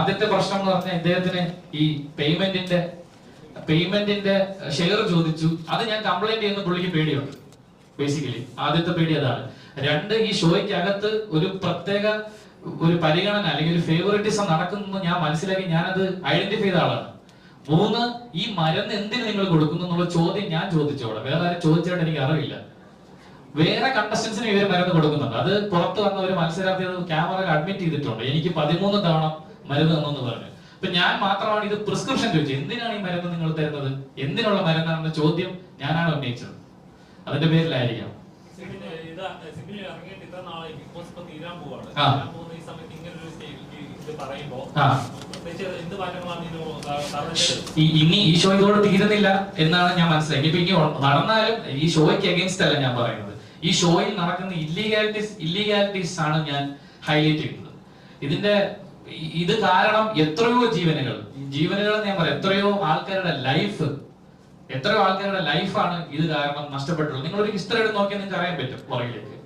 ആദ്യത്തെ പ്രശ്നം എന്ന് പറഞ്ഞാൽ ഇദ്ദേഹത്തിന് ഈ പേയ്മെന്റിന്റെ പേയ്മെന്റിന്റെ ഷെയർ ചോദിച്ചു. അത് ഞാൻ കംപ്ലൈന്റ് ചെയ്യുന്ന പുള്ളിക്ക് പേടിയുണ്ട്. ബേസിക്കലി ആദ്യത്തെ പേടി അതാണ്. രണ്ട് ഈ ഷോയ്ക്ക് അകത്ത് ഒരു പ്രത്യേക ഒരു പരിഗണന അല്ലെങ്കിൽ ഒരു ഫേവറിറ്റിസം നടക്കുന്നു ഞാൻ മനസ്സിലാക്കി ഞാനത് ഐഡന്റിഫൈ ചെയ്ത ആളാണ്. മൂന്ന് ഈ മരുന്ന് എന്തിന് നിങ്ങൾ കൊടുക്കുന്നു എന്നുള്ള ചോദ്യം ഞാൻ ചോദിച്ചോളാം വേറെ ആരും ചോദിച്ചായിട്ട് എനിക്ക് അറിവില്ല. വേറെ കണ്ടസ്റ്റൻസിന് ഇവർ മരുന്ന് കൊടുക്കുന്നുണ്ട്. അത് പുറത്ത് വന്ന ഒരു മത്സരാർത്ഥി അത് ക്യാമറയിൽ അഡ്മിറ്റ് ചെയ്തിട്ടുണ്ട്. എനിക്ക് പതിമൂന്ന് തവണ മരുന്ന് തന്നെന്ന് പറഞ്ഞു. അപ്പൊ ഞാൻ മാത്രമാണ് ഇത് പ്രിസ്ക്രിപ്ഷൻ ചോദിച്ചത്. എന്തിനാണ് ഈ മരുന്ന് നിങ്ങൾ തരുന്നത്? എന്തിനുള്ള മരുന്നാണെന്ന ചോദ്യം ഞാനാണ് ഉന്നയിച്ചത്. അതിന്റെ പേരിലായിരിക്കാം. ഇനി ഈ ഷോ ഇതോടെ തീരുന്നില്ല എന്നാണ് ഞാൻ മനസ്സിലാക്കി ഇപ്പൊ ഇനി നടന്നാലും ഈ ഷോയ്ക്ക് അഗേൻസ്റ്റ് അല്ല ഞാൻ പറയുന്നത്. ഈ ഷോയിൽ നടക്കുന്ന ഇല്ലീഗാലിറ്റീസ് ഇല്ലീഗാലിറ്റീസ് ആണ് ഞാൻ ഹൈലൈറ്റ് ചെയ്യുന്നത്. ഇതിന്റെ ഇത് കാരണം എത്രയോ ജീവനുകൾ. ജീവനുകൾ ഞാൻ പറയാം എത്രയോ ആൾക്കാരുടെ ലൈഫ് എത്രയോ ആൾക്കാരുടെ ലൈഫാണ് ഇത് കാരണം നഷ്ടപ്പെട്ടുള്ളത് നിങ്ങൾ ഒരു ഹിസ്റ്ററി എടുത്ത് നോക്കിയാൽ നിങ്ങൾക്ക് അറിയാൻ പറ്റും പുറകിലേക്ക്.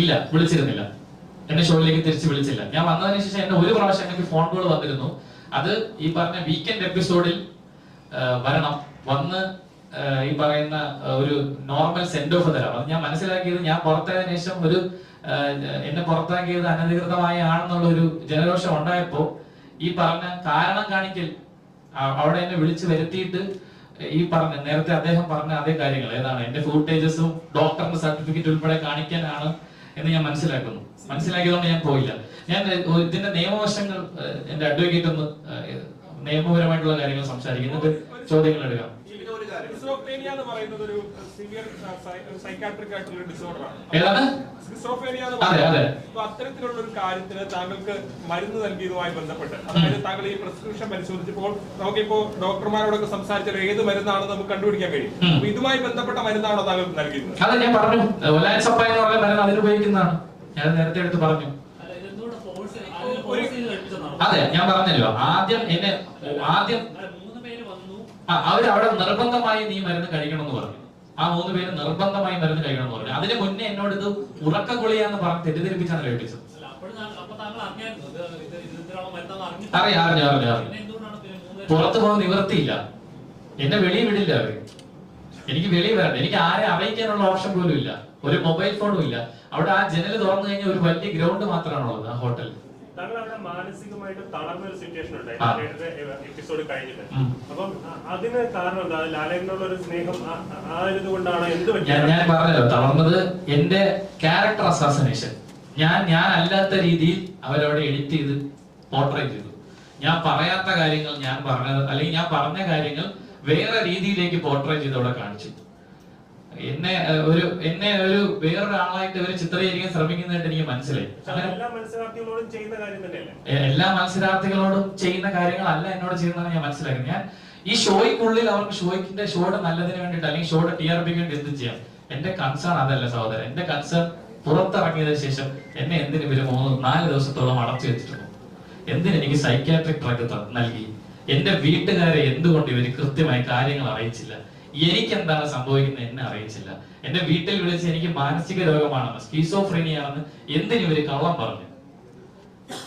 ഇല്ല, വിളിച്ചിരുന്നില്ല. എന്നെ ഷോയിലേക്ക് തിരിച്ചു വിളിച്ചില്ല. ഞാൻ വന്നതിന് ശേഷം എന്നെ ഒരു പ്രാവശ്യം എനിക്ക് ഫോൺ കോൾ വന്നിരുന്നു. അത് ഈ പറഞ്ഞ വീക്കെൻഡ് എപ്പിസോഡിൽ വരണം. വന്ന് ഈ പറയുന്ന ഒരു നോർമൽ സെൻഡ് ഓഫ് തരാം. അത് ഞാൻ മനസ്സിലാക്കിയത് ഞാൻ പുറത്തായതിനു ശേഷം ഒരു എന്നെ പുറത്താക്കിയത് അനധികൃതമായി ആണെന്നുള്ള ഒരു ജനരോഷം ഉണ്ടായപ്പോ ഈ പറഞ്ഞ കാരണം കാണിക്കൽ അവിടെ എന്നെ വിളിച്ചു വരുത്തിയിട്ട് ഈ പറഞ്ഞ നേരത്തെ അദ്ദേഹം പറഞ്ഞ അതേ കാര്യങ്ങൾ ഏതാണ് എന്റെ ഫൂട്ടേജസും ഡോക്ടറിന്റെ സർട്ടിഫിക്കറ്റ് ഉൾപ്പെടെ കാണിക്കാനാണ് എന്ന് ഞാൻ മനസ്സിലാക്കുന്നു. മനസ്സിലാക്കിയതുകൊണ്ട് ഞാൻ പോയില്ല. ഞാൻ ഇതിന്റെ നിയമവശങ്ങൾ എന്റെ അഡ്വക്കേറ്റ് ഒന്ന് നിയമപരമായിട്ടുള്ള കാര്യങ്ങൾ സംസാരിക്കുന്നത് ചോദ്യങ്ങൾ എടുക്കാം. സ്കിസോഫ്രേനിയ എന്ന് പറയുന്നത് ഒരു സിവിയർ സൈക്കാട്രിക് ആയിട്ടുള്ള ഒരു ഡിസോർഡർ ആണ്. ഏതാണ്? സ്കിസോഫ്രേനിയ എന്ന് അതെ, അതെ. പറയുന്നത് അപ്പൊ അത്തരത്തിലുള്ള ഒരു കാര്യത്തിന് താങ്കൾക്ക് മരുന്ന് നൽകിയതുമായി ബന്ധപ്പെട്ട് അതായത് താങ്കൾ ഈ പ്രിസ്ക്രിപ്ഷൻ പരിശോധിച്ചപ്പോൾ നമുക്കിപ്പോ ഡോക്ടർമാരോടൊക്കെ സംസാരിച്ചാൽ ഏത് മരുന്നാണെന്ന് നമുക്ക് കണ്ടുപിടിക്കാൻ കഴിയും. അപ്പൊ ഇതുമായി ബന്ധപ്പെട്ട മരുന്നാണോ താങ്കൾക്ക് നൽകിയിരുന്നത്? അതെ ഞാൻ പറഞ്ഞു. ഒലാൻസപ്പ എന്ന് പറഞ്ഞ മരുന്ന് അതിന് ഉപയോഗിക്കുന്നതാണ്. ഞാൻ നേരത്തെ എടുത്ത് പറഞ്ഞു. അതെ ഞാൻ പറഞ്ഞല്ലോ. ആദ്യം എന്നെ ആദ്യം അല്ല, മൂന്ന് പേര് വന്നു ആ, അവർ അവിടെ നിർബന്ധമായി നീ മരുന്ന് കഴിക്കണം എന്ന് പറഞ്ഞു. ആ മൂന്ന് പേര് നിർബന്ധമായി മരുന്ന് കഴിക്കണം എന്ന് പറഞ്ഞു. അതിന് മുന്നേ എന്നോട് ഇത് ഉറക്ക ഗുളിയാന്ന് പറഞ്ഞ് തെറ്റിദ്ധരിപ്പിച്ചാണ് അറിഞ്ഞിട്ട് അറിയാം അറിഞ്ഞു അറിഞ്ഞു പുറത്തു പോകാൻ നിവർത്തിയില്ല എന്നെ വെളിയിൽ വിടില്ല അവർ. എനിക്ക് വെളിയിൽ വരണ്ട എനിക്ക് ആരെ അറിയിക്കാനുള്ള ഓപ്ഷൻ പോലും ഇല്ല. ഒരു മൊബൈൽ ഫോണും ഇല്ല. അവിടെ ആ ജനൽ തുറന്നു കഴിഞ്ഞാൽ ഒരു വലിയ ഗ്രൗണ്ട് മാത്രമാണുള്ളത് ആ ഹോട്ടലിൽ. താങ്കൾ അവിടെ മാനസികമായിട്ട് തളർന്ന ഒരു സിറ്റുവേഷൻ ഉണ്ടായിരുന്നു എപ്പിസോഡ് കഴിഞ്ഞിട്ട്. അപ്പം അതിന് കാരണം എന്താ? ലാലേട്ടനുള്ള ഒരു സ്നേഹം ആ- ആ ഒരു ഇതുകൊണ്ടാണ്? എന്ത് ഞാൻ ഞാൻ പറഞ്ഞല്ലോ തളർന്നത് എന്റെ ക്യാരക്ടർ അസാസിനേഷൻ ഞാൻ ഞാൻ അല്ലാത്ത രീതിയിൽ അവരവിടെ എഡിറ്റ് ചെയ്ത് പോർട്രേറ്റ് ചെയ്തു. ഞാൻ പറയാത്ത കാര്യങ്ങൾ ഞാൻ പറഞ്ഞത് അല്ലെങ്കിൽ ഞാൻ പറഞ്ഞ കാര്യങ്ങൾ വേറെ രീതിയിലേക്ക് പോർട്രേറ്റ് ചെയ്ത് അവിടെ കാണിച്ചു. എന്നെ ഒരു എന്നെ ഒരു വേറൊരാളായിട്ട് ഇവർ ചിത്രീകരിക്കാൻ ശ്രമിക്കുന്നതായിട്ട് എനിക്ക് മനസ്സിലായി. എല്ലാ മത്സരാർത്ഥികളോടും ചെയ്യുന്ന കാര്യങ്ങളല്ല എന്നോട് ചെയ്യുന്നതെന്ന് ഞാൻ മനസ്സിലാക്കി ഞാൻ ഈ ഷോയ്ക്കുള്ളിൽ അവർക്ക് ഷോയ്ക്കിന്റെ ഷോയുടെ നല്ലതിന് വേണ്ടിയിട്ട് അല്ലെങ്കിൽ ഷോയുടെ ടി ആർ പിക്ക് വേണ്ടി എന്ത് ചെയ്യാം. എന്റെ കൺസേൺ അതല്ല സഹോദരൻ. എന്റെ കൺസേൺ പുറത്തിറങ്ങിയതിനു ശേഷം എന്നെ എന്തിനു ഇവർ മൂന്ന് നാല് ദിവസത്തോളം അടച്ചു വെച്ചിട്ടുണ്ട്? എന്തിന് എനിക്ക് സൈക്യാട്രിക് ഡ്രഗ് നൽകി? എന്റെ വീട്ടുകാരെ എന്തുകൊണ്ട് ഇവർ കൃത്യമായി കാര്യങ്ങൾ അറിയിച്ചില്ല? എനിക്ക് എന്താണ് സംഭവിക്കുന്നത് എന്നെ അറിയിച്ചില്ല. എന്റെ വീട്ടിൽ വിളിച്ച് എനിക്ക് മാനസിക രോഗമാണെന്ന് സ്കീസോഫ്രീനിയാണെന്ന് എന്തിനും ഒരു കള്ളം പറഞ്ഞു?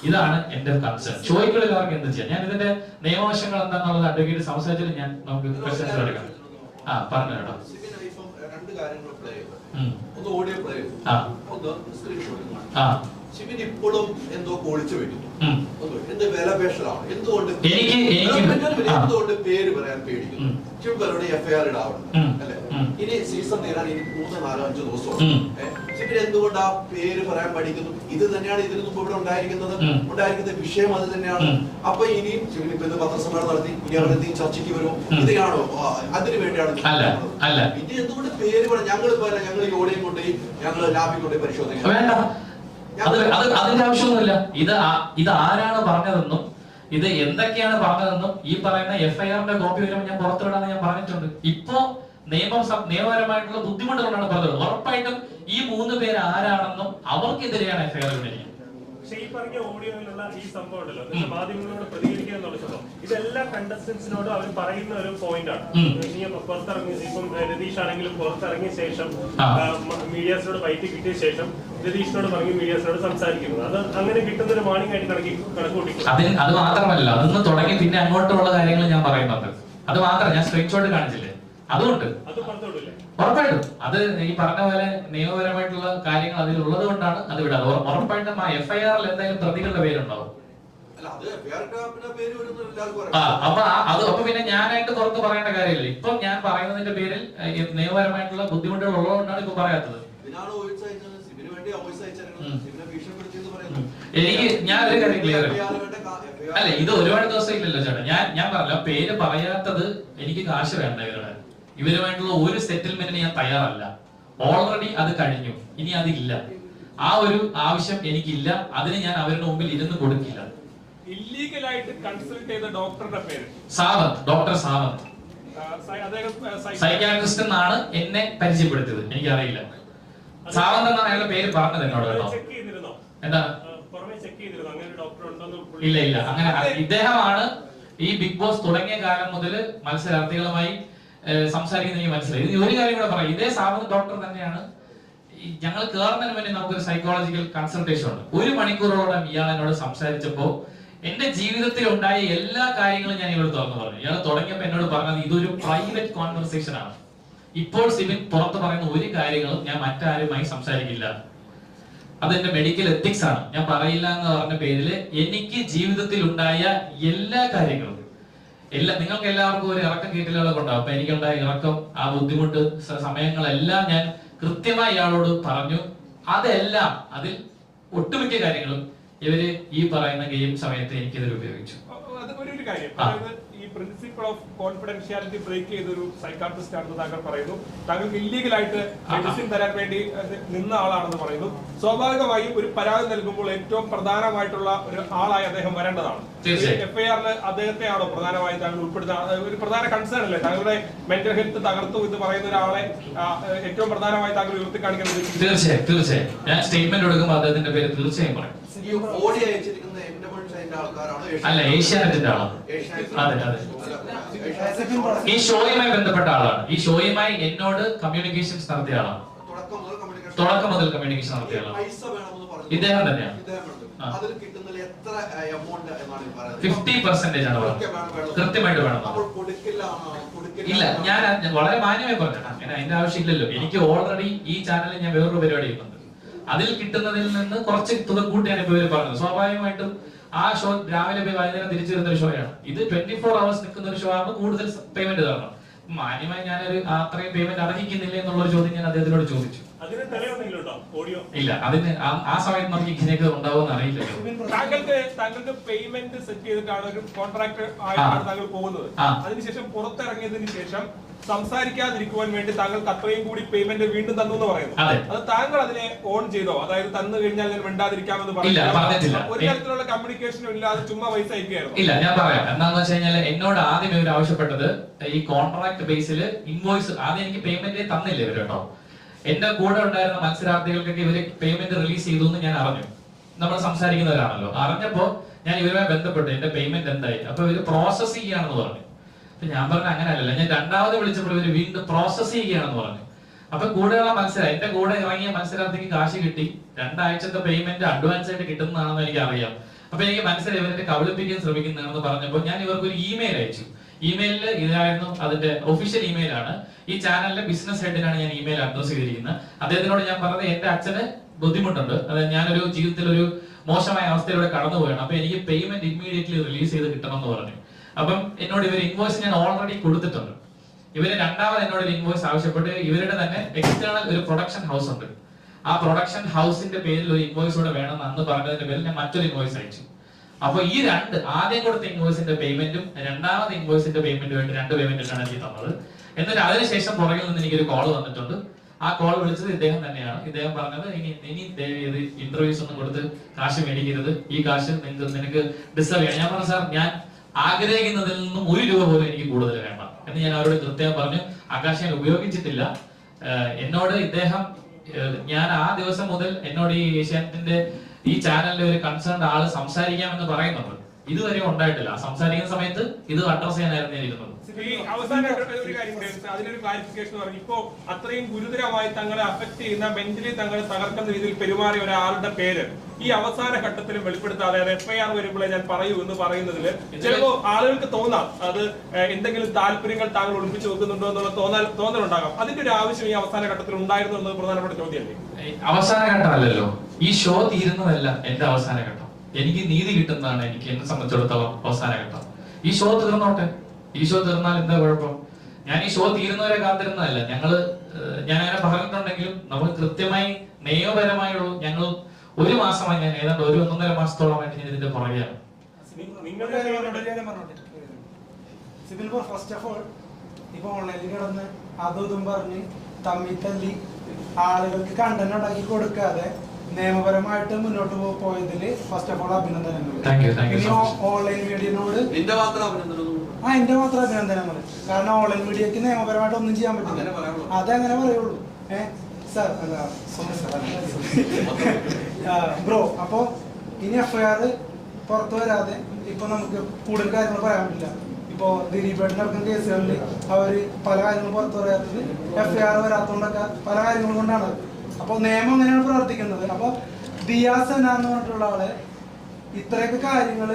ഇതാണ് എന്റെ കൺസേൺ ചോയ്ക്കുള്ളിൽ അവർക്ക് എന്ത് ചെയ്യാം? ഞാൻ ഇതിന്റെ നിയമവശങ്ങൾ എന്താണെന്നുള്ളത് അഡ്വക്കേറ്റ് സംസാരിച്ചിട്ട് ഞാൻ നമുക്ക് ക്വസ്റ്റ്യൻസ് എടുക്കാം. ആ പറഞ്ഞു കേട്ടോ. രണ്ട് കാര്യങ്ങൾ പ്ലേ ഒന്ന് ഓഡിയോ പ്ലേ. ഒന്ന് ആ. ശിവൻ ഇപ്പോഴും എന്തോ ഒളിച്ചു വെക്കുന്നു. എന്ത് വിലപേശലാണ്. എന്തുകൊണ്ട് എന്തുകൊണ്ട് പേര് പറയാൻ പേടിക്കുന്നു. ശിവൻ എഫ്ഐആർ ഇടാവുന്നു ഉം. അല്ലെ? ഇനി സീസൺ നേരാൻ ഇനി മൂന്ന് നാലോ അഞ്ചോ ദിവസം ഉം. ശിവൻ എന്തുകൊണ്ട് ആ പേര് പറയാൻ പഠിക്കുന്നു ഇത് തന്നെയാണ് ഇതിനു മുമ്പ് ഇവിടെ ഉണ്ടായിരിക്കുന്നത്. ഉണ്ടായിരിക്കുന്ന വിഷയം അത് തന്നെയാണ്. അപ്പൊ ഇനി ശിവൻ ഇപ്പൊ ഇത് പത്രസമ്മേളനം നടത്തി. ഇനി അവർ എന്തെങ്കിലും ചർച്ചയ്ക്ക് വരുമോ ഇതാണോ അതിനു വേണ്ടിയാണ് ഇനി എന്തുകൊണ്ട് പേര് പറയാം ഞങ്ങൾ ഞങ്ങൾ ഈ ഓടിയും കൊണ്ടുപോയി ഞങ്ങൾ ലാബിൽ കൊണ്ടുപോയി പരിശോധിക്കാം വേണ്ട. അത് അത് അതിന്റെ ആവശ്യമൊന്നുമില്ല. ഇത് ഇത് ആരാണ് പറഞ്ഞതെന്നും ഇത് എന്തൊക്കെയാണ് പറഞ്ഞതെന്നും ഈ പറയുന്ന എഫ്ഐആറിന്റെ കോപ്പി വരുമ്പോൾ ഞാൻ പുറത്തുവിടാന്ന് ഞാൻ പറഞ്ഞിട്ടുണ്ട്. ഇപ്പോ നിയമം നിയമപരമായിട്ടുള്ള ബുദ്ധിമുട്ടുകൊണ്ടാണ് പറഞ്ഞത്. ഉറപ്പായിട്ടും ഈ മൂന്ന് പേര് ആരാണെന്നും അവർക്കെതിരെയാണ് എഫ്ഐആർ ഇട്ടിരിക്കുന്നത് പക്ഷേ ഈ പറഞ്ഞ ഓഡിയോയിലുള്ള ഈ സംഭവം ഉണ്ടല്ലോ. മാധ്യമങ്ങളോട് പ്രതികരിക്കുക എന്നുള്ള സംഭവം. ഇതെല്ലാ കണ്ടസ്റ്റൻസിനോടും അവർ പറയുന്ന ഒരു പോയിന്റ് ആണ്. നീ പുറത്തിറങ്ങി ഇപ്പം രതീഷ് ആണെങ്കിലും പുറത്തിറങ്ങിയ ശേഷം. മീഡിയാസിനോട് വൈറ്റ് കിട്ടിയ ശേഷം രതീഷിനോട് പറഞ്ഞു മീഡിയാസിനോട് സംസാരിക്കുന്നത് അത് അങ്ങനെ കിട്ടുന്ന ഒരു വാണിംഗ് ആയിട്ട് കണക്കി കണക്കൂട്ടിക്കും അത് മാത്രമല്ല അതൊന്ന് തുടങ്ങി പിന്നെ അങ്ങോട്ടുള്ള കാര്യങ്ങൾ ഞാൻ പറയുന്നുണ്ട്. അത് മാത്രം ഞാൻ സ്ക്രീൻഷോട്ട് കാണിച്ചില്ലേ? അതുകൊണ്ട് അത് ഉറപ്പായിട്ടും. അത് ഈ പറഞ്ഞ പോലെ നിയമപരമായിട്ടുള്ള കാര്യങ്ങൾ അതിൽ ഉള്ളത് കൊണ്ടാണ് അത് വിടാതെ ഉറ- ഉറപ്പായിട്ടും ആ എഫ് ഐ ആറിൽ എന്തായാലും പ്രതികളുടെ പേരുണ്ടാവും. ആ അപ്പൊ അത് അപ്പൊ പിന്നെ ഞാനായിട്ട് പുറത്ത് പറയേണ്ട കാര്യമില്ല. ഇപ്പം ഞാൻ പറയുന്നതിന്റെ പേരിൽ നിയമപരമായിട്ടുള്ള ബുദ്ധിമുട്ടുകൾ ഉള്ളതുകൊണ്ടാണ് ഇപ്പൊ പറയാത്തത്. എനിക്ക് ഞാൻ ഒരു കാര്യം ക്ലിയർ അല്ല ഇത് ഒരുപാട് ദിവസം ഇല്ലല്ലോ ചേട്ടാ. ഞാൻ ഞാൻ പറഞ്ഞ പേര് പറയാത്തത് എനിക്ക് കാശ് വേണ്ട ഇവരുടെ. ഇവരുമായിട്ടുള്ള ഒരു സെറ്റിൽമെന്റിന് ഞാൻ തയ്യാറല്ല. ഓൾറെഡി അത് കഴിഞ്ഞു. ഇനി അതില്ല. ആ ഒരു ആവശ്യം എനിക്കില്ല. അതിന് ഞാൻ അവരുടെ മുമ്പിൽ ഇരുന്ന് കൊടുക്കില്ല. ഇല്ലീഗലായിട്ട് കൺസൾട്ട് ചെയ്ത ഡോക്ടറുടെ പേര്? സാവന്ത് ഡോക്ടർ സാവന്ത് സൈക്കാട്രിസ്റ്റ് എന്നാണ് എന്നെ പരിചയപ്പെടുത്തിയത്. എനിക്കറിയില്ല. സാവന്ത് എന്നാണ് അയാളുടെ പേര് പറഞ്ഞത് എന്നോട് കേട്ടോ. ഉണ്ടോന്ന് ഇല്ല ഇല്ല. അങ്ങനെ ഇദ്ദേഹമാണ് ഈ ബിഗ് ബോസ് തുടങ്ങിയ കാലം മുതൽ മത്സരാർത്ഥികളുമായി ഏഹ്, സംസാരിക്കുന്നത് എനിക്ക് മനസ്സിലായി. ഒരു കാര്യം കൂടെ പറയാം. ഇതേ സാബുദ് ഡോക്ടർ തന്നെയാണ് ഞങ്ങൾ കയറുന്നതിന് വേണ്ടി നമുക്കൊരു സൈക്കോളജിക്കൽ കൺസൾട്ടേഷൻ ഉണ്ട്. ഒരു മണിക്കൂറോളം ഇയാൾ എന്നോട് സംസാരിച്ചപ്പോ എന്റെ ജീവിതത്തിൽ ഉണ്ടായ എല്ലാ കാര്യങ്ങളും ഞാൻ ഇവർ തുറന്നു പറഞ്ഞു. ഇയാൾ തുടങ്ങിയപ്പോ എന്നോട് പറഞ്ഞത് ഇതൊരു പ്രൈവറ്റ് കോൺവെർസേഷൻ ആണ്. ഇപ്പോൾ സിബിൻ പുറത്ത് പറയുന്ന ഒരു കാര്യങ്ങളും ഞാൻ മറ്റാരുമായി സംസാരിക്കില്ല. അതെന്റെ മെഡിക്കൽ എത്തിക്സ് ആണ്. ഞാൻ പറയില്ല എന്ന് പറഞ്ഞ പേരിൽ എനിക്ക് ജീവിതത്തിൽ ഉണ്ടായ എല്ലാ കാര്യങ്ങളും എല്ലാ നിങ്ങൾക്ക് എല്ലാവർക്കും ഒരു ഇറക്കം കീറ്റലുകളൊക്കെ ഉണ്ടാവും അപ്പൊ എനിക്കുണ്ടായ ഇറക്കം ആ ബുദ്ധിമുട്ട് സമയങ്ങളെല്ലാം ഞാൻ കൃത്യമായി ഇയാളോട് പറഞ്ഞു. അതെല്ലാം അതിൽ ഒട്ടുമിക്ക കാര്യങ്ങളും ഇവർ ഈ പറയുന്ന ഗെയിം സമയത്ത് എനിക്കിതിൽ ഉപയോഗിച്ചു. അത് ഒരു കാര്യം. പ്രിൻസിപ്പിൾ ഓഫ് കോൺഫിഡൻഷ്യാലിറ്റി ബ്രേക്ക് ചെയ്തൊരു സൈക്കാട്രിസ്റ്റ് ആണെന്ന് താങ്കൾ പറയുന്നു. താങ്കൾക്ക് ഇല്ലീഗലായിട്ട് മെഡിസിൻ തരാൻ വേണ്ടി നിന്ന ആളാണെന്ന് പറയുന്നു. സ്വാഭാവികമായും ഒരു പരാതി നൽകുമ്പോൾ ഏറ്റവും പ്രധാനമായിട്ടുള്ള ഒരു ആളായി അദ്ദേഹം വരേണ്ടതാണ്. എഫ്ഐആറിൽ അദ്ദേഹത്തെയാണോ പ്രധാനമായും താങ്കൾ ഉൾപ്പെടുത്തുന്ന ഒരു പ്രധാന കൺസേൺ അല്ലേ? താങ്കളുടെ മെന്റൽ ഹെൽത്ത് തകർത്തു എന്ന് പറയുന്ന ഒരാളെ ഏറ്റവും പ്രധാനമായി താങ്കൾ ഉയർത്തി കാണിക്കുന്നത് തീർച്ചയായും തീർച്ചയായും. ഞാൻ സ്റ്റേറ്റ്മെന്റ് കൊടുക്കുമ്പോൾ അദ്ദേഹത്തിന്റെ പേര് തീർച്ചയായും പറയും. അല്ല ഏഷ്യാനെറ്റിന്റെ ആളാണ്. അതെ അതെ. ഈ ഷോയുമായി ബന്ധപ്പെട്ട ആളാണ്. ഈ ഷോയുമായി എന്നോട് കമ്മ്യൂണിക്കേഷൻസ് നടത്തിയ ആളാണ്. തുടക്കം മുതൽ കമ്മ്യൂണിക്കേഷൻ നടത്തിയ ആളാണ്. ഇദ്ദേഹം തന്നെയാണ്. ഉണ്ട്. ഫിഫ്റ്റി പെർസെന്റേജ് ആണ്. കൃത്യമായിട്ട് വേണം. ഇല്ല ഞാൻ വളരെ മാന്യമായി പറഞ്ഞു അങ്ങനെ അതിന്റെ ആവശ്യമില്ലല്ലോ. എനിക്ക് ഓൾറെഡി ഈ ചാനലിൽ ഞാൻ വേറൊരു പരിപാടി ചെയ്യുന്നുണ്ട്. അതിൽ കിട്ടുന്നതിൽ നിന്ന് കുറച്ച് തുക കൂട്ടിയാണ് ഇപ്പൊ പറഞ്ഞത്. സ്വാഭാവികമായിട്ടും ആ ഷോ രാവിലെ പോയി വൈകുന്നേരം തിരിച്ചു വരുന്ന ഒരു ഷോയാണ് ഇത് ട്വന്റി ഫോർ അവേഴ്സ് നിൽക്കുന്ന ഒരു ഷോ ആകുമ്പോൾ കൂടുതൽ പേയ്മെന്റ് തരണം. മാന്യമായി ഞാനൊരു അത്രയും പേയ്മെന്റ് അർഹിക്കുന്നില്ല എന്നുള്ളൊരു ചോദ്യം ഞാൻ അദ്ദേഹത്തിനോട് ചോദിച്ചു. ഇല്ല അതിന് ആ- സമയത്ത് നമുക്ക് ഇങ്ങനെയൊക്കെ ഉണ്ടാവുമെന്ന് അറിയില്ല താങ്കൾക്ക് താങ്കൾക്ക് പേയ്മെന്റ് സെറ്റ് ചെയ്തിട്ടാണ് ഒരു കോൺട്രാക്ട് ആയിട്ടാണ്. താങ്കൾ പോകുന്നത്. അതിനുശേഷം പുറത്തിറങ്ങിയതിന് ശേഷം സംസാരിക്കാതിരിക്കുവാൻ വേണ്ടി താങ്കൾക്ക് അത്രയും കൂടി പേയ്മെന്റ് വീണ്ടും തന്നു എന്ന് പറയുന്നു അതെ. താങ്കൾ അതിനെ ഓൺ ചെയ്തോ അതായത് തന്നു കഴിഞ്ഞാൽ ഞാൻ മിണ്ടാതിരിക്കാമെന്ന് പറഞ്ഞില്ല. ഒരു തരത്തിലുള്ള കമ്മ്യൂണിക്കേഷനും ഇല്ലാതെ ചുമ്മാ പൈസ അയക്കുകയായിരുന്നു ഇല്ല ഞാൻ പറയാം എന്താന്ന് വെച്ച് കഴിഞ്ഞാൽ എന്നോട് ആദ്യം ഇവർ ആവശ്യപ്പെട്ടത് ഈ കോൺട്രാക്ട് ബേസിൽ ഇൻവോയ്സ് ആദ്യം എനിക്ക് പേയ്മെന്റ് തന്നില്ല ഇവർ കേട്ടോ എന്റെ കൂടെ ഉണ്ടായിരുന്ന മത്സരാർത്ഥികൾക്കൊക്കെ ഇവർ പേയ്മെന്റ് റിലീസ് ചെയ്തു എന്ന് ഞാൻ അറിഞ്ഞു. നമ്മൾ സംസാരിക്കുന്നവരാണല്ലോ. അറിഞ്ഞപ്പോ ഞാൻ ഇവരുമായി ബന്ധപ്പെട്ടു. എന്റെ പേയ്മെന്റ് എന്തായി? അപ്പൊ ഇവർ പ്രോസസ് ചെയ്യുകയാണെന്ന് പറഞ്ഞു. അപ്പൊ ഞാൻ പറഞ്ഞ അങ്ങനെയല്ല ഞാൻ രണ്ടാമത് വിളിച്ചപ്പോൾ ഇവർ വീണ്ടും പ്രോസസ് ചെയ്യുകയാണെന്ന് പറഞ്ഞു. അപ്പൊ കൂടെയുള്ള മത്സരം എന്റെ കൂടെ ഇറങ്ങിയ മത്സരാർത്ഥിക്ക് കാശ് കിട്ടി. രണ്ടാഴ്ചത്തെ പേയ്മെന്റ് അഡ്വാൻസ് ആയിട്ട് കിട്ടുന്നതാണെന്ന് എനിക്ക് അറിയാം അപ്പൊ എനിക്ക് മനസ്സിലായി ഇവരെ കബളിപ്പിക്കാൻ ശ്രമിക്കുന്നതാണെന്ന് പറഞ്ഞപ്പോൾ ഞാൻ ഇവർക്ക് ഒരു ഇമെയിൽ അയച്ചു. ഇമെയിലിൽ ഇതായിരുന്നു അതിന്റെ ഒഫീഷ്യൽ ഇമെയിൽ ആണ്. ഈ ചാനലിലെ ബിസിനസ് ഹെഡിനാണ് ഞാൻ ഇമെയിൽ അഡ്രസ് ചെയ്തിരിക്കുന്നത്. അദ്ദേഹത്തിനോട് ഞാൻ പറഞ്ഞത് എന്റെ അച്ഛന് ബുദ്ധിമുട്ടുണ്ട്. അതായത് ഞാനൊരു ജീവിതത്തിൽ ഒരു മോശമായ അവസ്ഥയിലൂടെ കടന്നു പോയാണ് അപ്പൊ എനിക്ക് പേയ്മെന്റ് ഇമ്മീഡിയറ്റ്ലി റിലീസ് ചെയ്ത് കിട്ടണം എന്ന് പറഞ്ഞു. അപ്പം എന്നോട് ഇവർ ഇൻവോയ്സ് ഞാൻ ഓൾറെഡി കൊടുത്തിട്ടുണ്ട്. ഇവർ രണ്ടാമത് എന്നോട് ഒരു ഇൻവോയ്സ് ആവശ്യപ്പെട്ട് ഇവരുടെ തന്നെ എക്സ്റ്റേണൽ ഒരു പ്രൊഡക്ഷൻ ഹൗസ് ഉണ്ട്. ആ പ്രൊഡക്ഷൻ ഹൗസിന്റെ പേരിൽ ഒരു ഇൻവോയ്സ് കൂടെ വേണമെന്ന് അന്ന് പറഞ്ഞതിന്റെ പേരിൽ ഞാൻ മറ്റൊരു ഇൻവോയ്സ് അയച്ചു. അപ്പൊ ഈ രണ്ട് ആദ്യം കൊടുത്ത ഇൻവോയ്സിന്റെ പേയ്മെന്റും രണ്ടാമത് ഇൻവോയ്സിന്റെ പേയ്മെന്റും ആയിട്ട് രണ്ട് പേയ്മെന്റാണ് എനിക്ക് തന്നത്. എന്നിട്ട് അതിനുശേഷം പുറകിൽ നിന്ന് എനിക്കൊരു കോൾ വന്നിട്ടുണ്ട്. ആ കോൾ വിളിച്ചത് ഇദ്ദേഹം തന്നെയാണ്. ഇദ്ദേഹം പറഞ്ഞത് ഇനി ഇനി ഇത് ഇന്റർവ്യൂസ് ഒന്നും കൊടുത്ത് കാശ് മേടിക്കരുത്. ഈ കാശ് നിങ്ങൾക്ക് നിനക്ക് ഡിസ്റ്റർബ് ചെയ്യണം. ഞാൻ പറഞ്ഞു സാർ ഞാൻ ആഗ്രഹിക്കുന്നതിൽ നിന്നും ഒരു രൂപ പോലും എനിക്ക് കൂടുതൽ വേണ്ട. എന്ന് ഞാൻ അവരോട് കൃത്യം പറഞ്ഞു. ആകാശ് ഞാൻ ഉപയോഗിച്ചിട്ടില്ല. എന്നോട് ഇദ്ദേഹം ഞാൻ ആ ദിവസം മുതൽ എന്നോട് ഈ ഏഷ്യാനെറ്റിന്റെ ഈ ചാനലിലെ ഒരു കൺസേൺഡ് ആൾ സംസാരിക്കാമെന്ന് പറയുന്നുണ്ട്. ഇതുവരെ ഉണ്ടായിട്ടില്ല. സംസാരിക്കുന്ന സമയത്ത് ഇത് അഡ്രസ് ചെയ്യാനായിരുന്നു ഇരുന്നത് ഈ അവസാനമായിട്ട് ഒരു കാര്യം അതിനൊരു ക്ലാരിഫിക്കേഷൻ പറഞ്ഞു. ഇപ്പോ അത്രയും ഗുരുതരമായി തങ്ങളെ അഫക്ട് ചെയ്യുന്ന മെന്റലി തങ്ങളെ തകർക്കുന്ന രീതിയിൽ പെരുമാറിയ ഒരാളുടെ പേര് ഈ അവസാന ഘട്ടത്തിലും വെളിപ്പെടുത്താതെ അത് എഫ്ഐആർ വരുമ്പോഴേ ഞാൻ പറയൂ എന്ന് പറയുന്നതിൽ ചിലപ്പോ ആളുകൾക്ക് തോന്നാം. അത് എന്തെങ്കിലും താല്പര്യങ്ങൾ താങ്കൾ ഒളിപ്പിച്ചു വെക്കുന്നുണ്ടോ എന്നുള്ള തോന്നൽ തോന്നലുണ്ടാകാം. അതിന്റെ ഒരു ആവശ്യം ഈ അവസാന ഘട്ടത്തിൽ ഉണ്ടായിരുന്നു എന്നത് പ്രധാനപ്പെട്ട ചോദ്യമല്ലേ? അവസാന ഘട്ടമല്ലല്ലോ. ഈ ഷോ തീരുന്നതല്ല എന്റെ അവസാന ഘട്ടം. എനിക്ക് നീതി കിട്ടുന്നതാണ് എനിക്ക് എന്നെ സംബന്ധിച്ചിടത്തോളം അവസാന ഘട്ടം. ഈ ഷോ തീർന്നോട്ടെ? ഈ ഷോ തീർന്നാൽ എന്താ കുഴപ്പം? ഞാൻ ഈ ഷോ തീരുന്നവരെ കാത്തിരുന്നതല്ല. ഞങ്ങൾ ഞാൻ അങ്ങനെ പറഞ്ഞിട്ടുണ്ടെങ്കിലും നമുക്ക് കൃത്യമായി നിയമപരമായുള്ള. ഞങ്ങൾ ഒരു മാസമായി ഞാൻ ഏതാണ്ട് ഒരു ഒന്നൊന്നര മാസത്തോളമായിട്ട് ഞാൻ ഇതിന്റെ പുറകെയാണ്. സിബിൽ ഫസ്റ്റ് ഓഫ് ഓൾ ഇപ്പൊ ഓൺലൈനിൽ കിടന്ന് അതും ഇതും പറഞ്ഞ് തമ്മി തല്ലി ആളുകൾക്ക് കണ്ടന്റ് ഉണ്ടാക്കി കൊടുക്കാതെ നിയമപരമായിട്ട് മുന്നോട്ട് പോയതിൽ പോയതിൽ ഫസ്റ്റ് ഓഫ് ഓൾ അഭിനന്ദനങ്ങൾ. Thank you, thank you so much. Online മീഡിയനോട് മാത്രം അഭിനന്ദനം ആ എന്റെ മാത്രം അഭിനന്ദനങ്ങൾ. കാരണം ഓൺലൈൻ മീഡിയക്ക് നിയമപരമായിട്ട് ഒന്നും ചെയ്യാൻ പറ്റില്ല. അതങ്ങനെ പറയുള്ളൂ. ഏഹ് സാർ അല്ല സോറി സാർ ബ്രോ അപ്പോ ഇനി എഫ് ഐ ആർ പുറത്തു വരാതെ ഇപ്പൊ നമുക്ക് കൂടുതൽ കാര്യങ്ങൾ പറയാൻ പറ്റില്ല. ഇപ്പോ ദിലീപ് നടക്കുന്ന കേസുകളിൽ അവർ പല കാര്യങ്ങളും പുറത്തു പറയാത്തത് എഫ് ഐ ആർ വരാത്തതുകൊണ്ടൊക്കെ പല കാര്യങ്ങളും കൊണ്ടാണ്. അപ്പൊ നിയമം അങ്ങനെയാണ് പ്രവർത്തിക്കുന്നത്. അപ്പൊ ദിയാസന എന്ന് പറഞ്ഞിട്ടുള്ള ആൾ ഇത്രയൊക്കെ കാര്യങ്ങൾ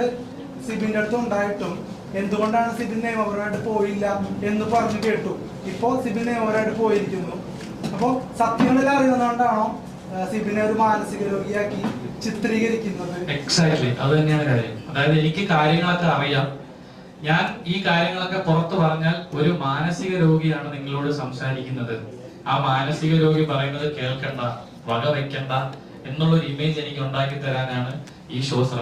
സിബിന്റെ അടുത്ത് ഉണ്ടായിട്ടും എന്തുകൊണ്ടാണ് സിബിൻ നിയമപരമായിട്ട് പോയില്ല എന്ന് പറഞ്ഞു കേട്ടു. ഇപ്പോ സിബിൻ നിയമപരമായിട്ട് പോയിരിക്കുന്നു. അപ്പോ സത്യങ്ങളിൽ അറിയുന്നതുകൊണ്ടാണോ സിബിനെ ഒരു മാനസിക രോഗിയാക്കി ചിത്രീകരിക്കുന്നത്? എക്സാക്ട്ലി അത് തന്നെയാണ് കാര്യം. അതായത് എനിക്ക് കാര്യങ്ങളൊക്കെ അറിയാം. ഞാൻ ഈ കാര്യങ്ങളൊക്കെ പുറത്തു പറഞ്ഞാൽ ഒരു മാനസിക രോഗിയാണ് നിങ്ങളോട് സംസാരിക്കുന്നത്. ആ മാനസിക രോഗി പറയുന്നത് കേൾക്കണ്ട വക വെക്കണ്ട എന്നുള്ളൊരു ഇമേജ് എനിക്ക് ഉണ്ടാക്കി തരാനാണ് ഈ ഷോ ശ്രമിക്കുന്നത്